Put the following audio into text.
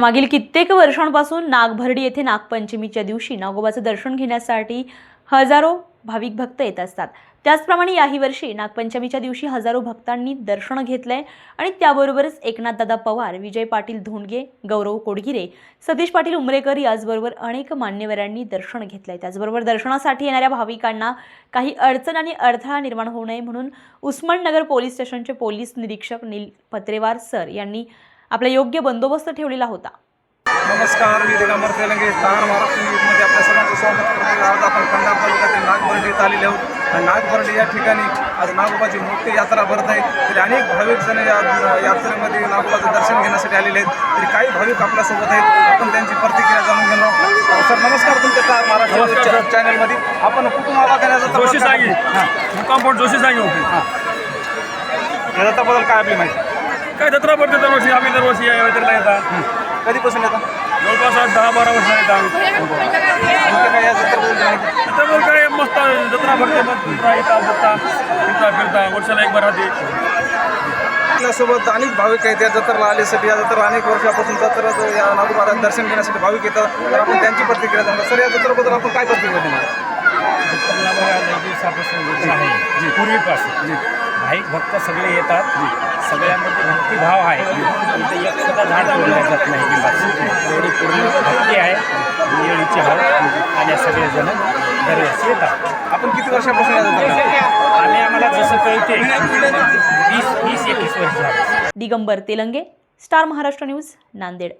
मागील कित्येक वर्षांपासून नागभरडी येथे नागपंचमीच्या दिवशी नागोबाचं दर्शन घेण्यासाठी हजारो भाविक भक्त येत असतात. त्याचप्रमाणे याही वर्षी नागपंचमीच्या दिवशी हजारो भक्तांनी दर्शन घेतलंय आणि त्याबरोबरच एकनाथदादा पवार विजय पाटील धोंडगे गौरव कोडगिरे सतीश पाटील उमरेकर याचबरोबर अनेक मान्यवरांनी दर्शन घेतलंय. त्याचबरोबर दर्शनासाठी येणाऱ्या भाविकांना काही अडचण आणि अडथळा निर्माण होऊ नये म्हणून उस्माननगर पोलीस स्टेशनचे पोलीस निरीक्षक नील पत्रेवार सर यांनी आपला योग्य बंदोबस्त ठेवलेला होता. नमस्कार मी दिगंबर तेलंगे. स्टार महाराष्ट्र न्यूजमध्ये आपल्या सर्वांचं स्वागत करतो आज आपण खंडार तालुक्यातील नागबर्डी येथे आलेले आहोत. आणि नागबर्डी या ठिकाणी आज नागोबाची मोठी यात्रा भरत आहे. तरी अनेक भाविक जण या यात्रेमध्ये नागोबाचं दर्शन घेण्यासाठी आलेले आहेत. तरी काही भाविक आपल्यासोबत आहेत. आपण त्यांची प्रतिक्रिया जाणून घेणार आहोत. सर नमस्कार तुमच्या स्टार महाराष्ट्र. चॅनलमध्ये. आपण कुठून आला जोशी सांगी. मुक्काम पोट जोशी सांगी. होती हां. जत्राबद्दल काय आपली माहिती? काय जत्रा पडते दरवर्षी? आम्ही दरवर्षी या यात्रेला येतात कधीपासून येतं? जवळपास आज दहा बारा वर्ष येतात आणखी काय या जत्राबद्दल माहिती त्याच्यावर काय मस्त जत्रा भरते मग जत्रा. येतात बघता फिरता फिरता वर्षाला एक बार राहते. आपल्यासोबत अनेक भाविक आहेत. या जत्रेला आलेसाठी या जत्रा अनेक वर्षापासून जत्रा या नागोबाला दर्शन घेण्यासाठी भाविक येतात. तर आपण त्यांची प्रतिक्रिया जाणून सर या जत्रेबद्दल आपण काय प्रतिक्रिया देणार? जत्रेला दिवसापासून जत्रा आहे. पूर्वीपासून. भाई भक्त सगळे येतात. सगळ्यांमध्ये भक्तिभाव आहे. इथं एक सुद्धा झाड तोडल्या जात नाही लिंबाचं एवढी पूर्ण भक्ती आहे. आणि येळीची हवा आणि सगळेजण दरवर्षी येतात. आपण किती वर्षापासून या आणि आम्हाला जसं कळते वीस वीस एकवीस वर्ष दिगंबर तेलंगे स्टार महाराष्ट्र न्यूज नांदेड.